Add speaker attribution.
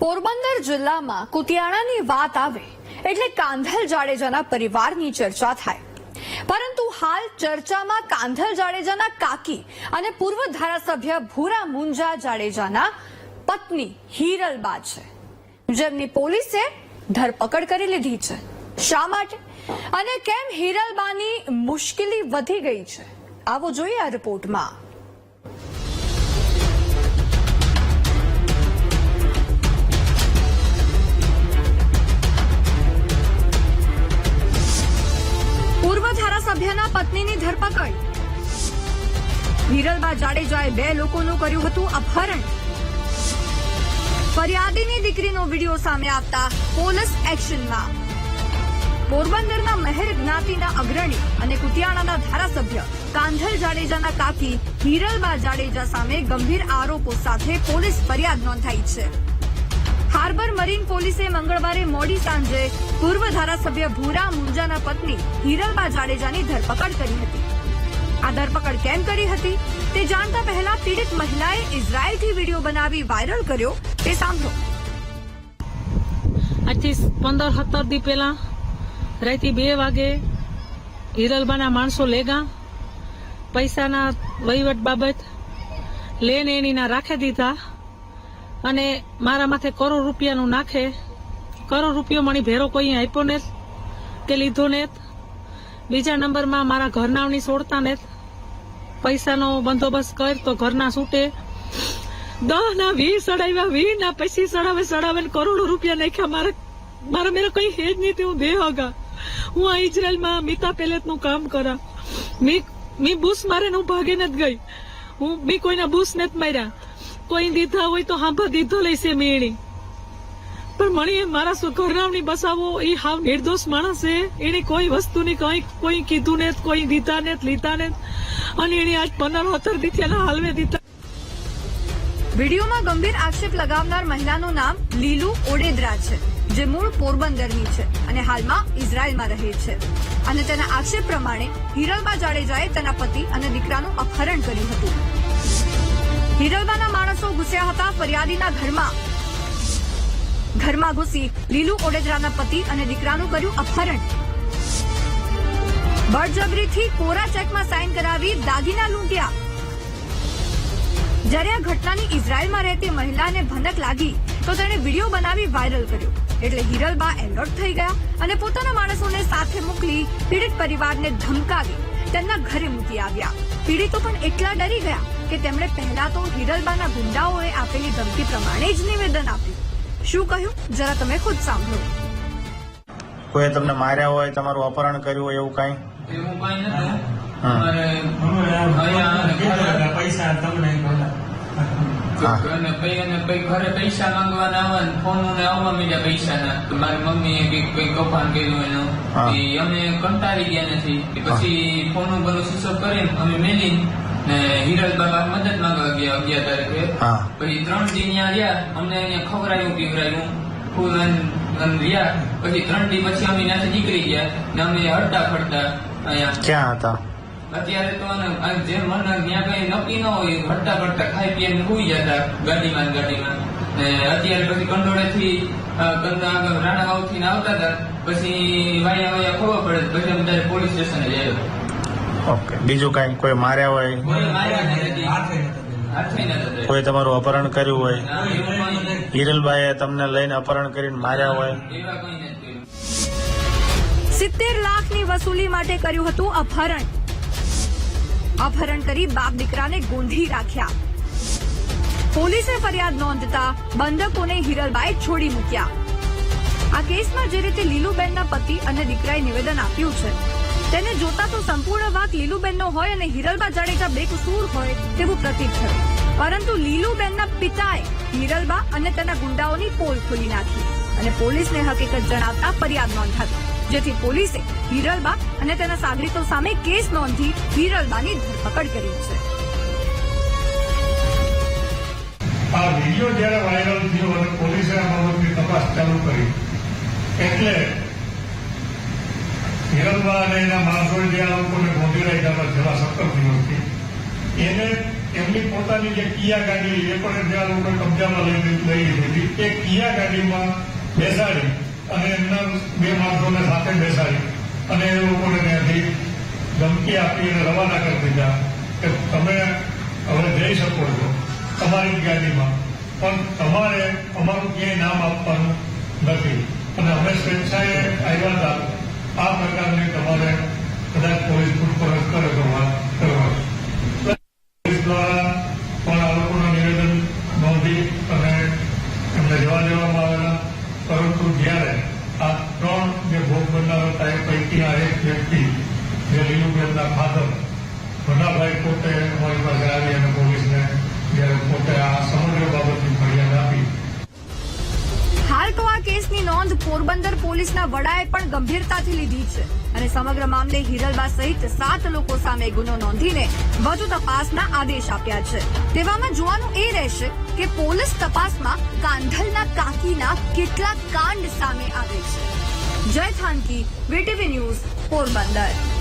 Speaker 1: પોરબંદર જિલ્લામાં કુતિયાણાની વાત આવે એટલે કાંધલ જાડેજાના પરિવારની ચર્ચા થાય. પરંતુ હાલ ચર્ચામાં કાંધલ જાડેજાના કાકી અને પૂર્વ ધારાસભ્ય ભૂરા મુંજા જાડેજાના પત્ની હિરલબા છે. જેમની પોલીસે ધરપકડ કરી લીધી છે. શા માટે? અને કેમ હિરલબાની મુશ્કેલી વધી ગઈ છે? આવો જોઈએ આ રિપોર્ટમાં. પૂર્વ ધારાસભ્યના પત્નીની ધરપકડ. વિરલબા જાડેજાએ બે લોકોનું કર્યું હતું અપહરણ. ફરિયાદીની દીકરીનો વીડિયો સામે આવતા પોલીસ એક્શનમાં. પોરબંદરના મહેર જ્ઞાતિના અગ્રણી અને કુતિયાણાના ધારાસભ્ય કાંધલ જાડેજાના કાકી હિરલબા જાડેજા સામે ગંભીર આરોપો સાથે પોલીસ ફરિયાદ નોંધાઈ છે. હાર્બર મરીન પોલીસે મંગળવારે મોડી સાંજે પૂર્વ ધારાસભ્ય ભૂરા મુંજાના પત્ની હિરલબા જાડેજાની ધરપકડ કરી હતી. આ ધરપકડ કેમ કરી હતી? તે જાણતા પહેલા પીડિત મહિલાએ ઇઝરાયલથી વીડિયો બનાવી વાયરલ કર્યો. તે સાંભળો.
Speaker 2: આજથી પંદર સત્તર દી પહેલા રાતે બે વાગે હિરલબાના માણસો લેગા પૈસાના વહીવટ બાબત લેન એનીના રાખી દીધા. અને મારા માથે કરોડ રૂપિયાનું નાખે. કરોડ રૂપિયો મણી ભેરો કોઈ આપ્યો ને કે લીધો ને બીજા નંબરમાં મારા ઘરનાવની છોડતા ને પૈસાનો બંદોબસ્ત કર તો ઘરના છૂટે. દહ ના વી સડાવ્યા વી ના પછી સડાવે સડાવે કરોડો રૂપિયા નાખ્યા મારે મારા મેરે કઈ હેજ નહીં હું બે હગા. હું આ ઇઝરાયલમાં મીતા પેલેતનું કામ કરા. મી મી બુસ મારે હું ભાગે નથી ગઈ. હું મી કોઈના બુસ નથી માર્યા. કોઈ દીધા હોય તો હાંભા દીધો લઈશે મેણી. પણ મણી મારા શું ઘરનાવની બસાવો એ હાવ નિર્દોષ માણસ છે. એને કોઈ વસ્તુની કઈ કોઈ કીધું ને, કોઈ દીધા ને, લીધા ને. અને એને આજ પંદર હોતર એના હાલવે દીધા.
Speaker 1: વિડીયોમાં ગંભીર આક્ષેપ લગાવનાર મહિલાનું નામ લીલુ ઓડેદરા છે, જે મૂળ પોરબંદરની છે અને હાલમાં ઇઝરાયલમાં રહે છે. અને તેના આક્ષેપ પ્રમાણે હિરલબા જાડેજાએ તેના પતિ અને દીકરાનું અપહરણ કર્યું હતું. હિરલબાના માણસો ઘૂસ્યા હતા ફરિયાદીના ઘરમાં. ઘરમાં ઘૂસી લીલુ ઓડેદરાના પતિ અને દીકરાનું કર્યું અપહરણ. બળજબરીથી કોરા ચેકમાં સાઇન કરાવી દાગીના લૂંટ્યા. જ્યારે આ ઘટનાની ઇઝરાયલમાં રહેતી મહિલાને ભનક લાગી, તો તેણે વીડિયો બનાવી વાયરલ કર્યો. એટલે હિરલબા એલર્ટ થઈ ગયા અને પોતાના માણસોને સાથે મોકલી પીડિત પરિવારને ધમકાવી. તેમના ઘરે મૂકી આવ્યા. પીડિતો પણ એટલા ડરી ગયા કે તેમણે પહેલા તો હિરલબાના ગુંડાઓએ આપેલી ધમકી પ્રમાણે જ નિવેદન આપ્યું. શું કહ્યું? જરા તમે ખુદ સાંભળો.
Speaker 3: કોઈ તમને માર્યા હોય તમારું અપહરણ કર્યું હોય એવું કઈ?
Speaker 4: એવું કઈ
Speaker 5: પૈસા તમને.
Speaker 4: અને ભાઈ અને ભાઈ ઘરે પૈસા માંગવાના આવે ને ફોન ને આવવા માંડ્યા પૈસા ના. મારી મમ્મી એ કઈ કૌભાંડ કર્યું એનું. એ અમે કંટાળી ગયા નથી. પછી ફોન બધું સુસર કરીને અમે મેલી ને હિરલ બાબા મદદ માંગવા ગયા અગિયાર તારીખે. પછી ત્રણ દી ત્યાં રહ્યા. અમને અહીંયા ખવડાયું પીવડાયું ફૂલ રહ્યા. પછી ત્રણ દી પછી અમે ત્યાંથી નીકળી ગયા ને અમે હડતા ફરતા અહીંયા
Speaker 3: ક્યાં હતા?
Speaker 4: અત્યારે તો જે મન ત્યાં કઈ નક્કી ન હોય ઘટતા ઘટતા ખાઈ પીને હોઈ જતા ગાડીમાં ગાડીમાં. ને અત્યારે પછી કંડોળે થી રાણાગાંવથી આવતા હતા. પછી વાયા વાયા ખબર પડે પછી અમે પોલીસ સ્ટેશને જઈએ
Speaker 3: ઓકે. બીજું કઈ? કોઈ માર્યા હોય?
Speaker 4: કોઈ
Speaker 3: તમારું અપહરણ કર્યું હોય? હિરલબાઈએ તમને લઈને અપહરણ કરીને માર્યા હોય?
Speaker 1: સિત્તેર લાખની વસૂલી માટે કર્યું હતું અપહરણ. અપહરણ કરી બાપ દીકરાને ગોંધી રાખ્યા. પોલીસે ફરિયાદ નોંધતા બંધકોને હિરલબાએ છોડી મૂક્યા. આ કેસમાં જે રીતે લીલુબેનના પતિ અને દીકરાએ નિવેદન આપ્યું છે, તેને જોતા તો સંપૂર્ણ વાત લીલુબેનનો હોય અને હિરલબા જાડેજા બેકસૂર હોય તેવું પ્રતીત છે. પરંતુ લીલુબેનના પિતાએ હિરલબા અને તેના ગુંડાઓની પોલ ખોલી નાખી અને પોલીસને હકીકત જણાવતા ફરિયાદ નોંધાવી. જેથી પોલીસે હિરલબા અને તેના સાગરીતો સામે કેસ નોંધી હિરલબાની ધરપકડ કરી છે.
Speaker 5: આ વીડિયો જયારે વાયરલ થયો અને પોલીસે આ બાબતની તપાસ ચાલુ કરી, એટલે હિરલબા અને એના માણસોએ જે આ લોકોને ગોંધી રાખ્યા હતા છેલ્લા સત્તર દિવસથી, એને એમની પોતાની જે કિયા ગાડી, એ પણ જે આ લોકોએ કબજામાં લઈ લીધી એ કિયા ગાડીમાં બેસાડી અને એમના બે માણસોને સાથે બેસાડી અને એ લોકોને ત્યાંથી ધમકી આપી અને રવાના કરી દીધા કે તમે હવે જઈ શકો છો તમારી ગાડીમાં પણ તમારે અમારું ક્યાંય નામ આપવાનું નથી. અને અમે સ્વેચ્છાએ આવ્યા હતા. આ પ્રકારની તમારે કદાચ પોલીસ પૂછપરછ કરે તો વાત કરવા પોલીસ દ્વારા પણ આ લોકોનું નિવેદન નોંધી અને એમને જવા દેવામાં આવેલા પરંતુ જ્યારે આ ત્રણ બનનારા હતા એક વ્યક્તિ જે લીલુબેનના ફાધર. ભનાભાઈ પોતે અમારી પાસે આવી અને પોલીસને પોતે આ સમગ્ર બાબતની ફરિયાદ આપી.
Speaker 1: આ કેસની નોંધ પોરબંદર પોલીસના વડાએ પણ ગંભીરતાથી લીધી છે અને સમગ્ર મામલે હિરલબા સહિત સાત લોકો સામે ગુનો નોંધીને વધુ તપાસના આદેશ આપ્યા છે. તેવામાં જોવાનું એ રહેશે કે પોલીસ તપાસમાં કાંધલના કાકીના કેટલા કાંડ સામે આવે છે. જય થાનકી વીટીવી ન્યૂઝ પોરબંદર.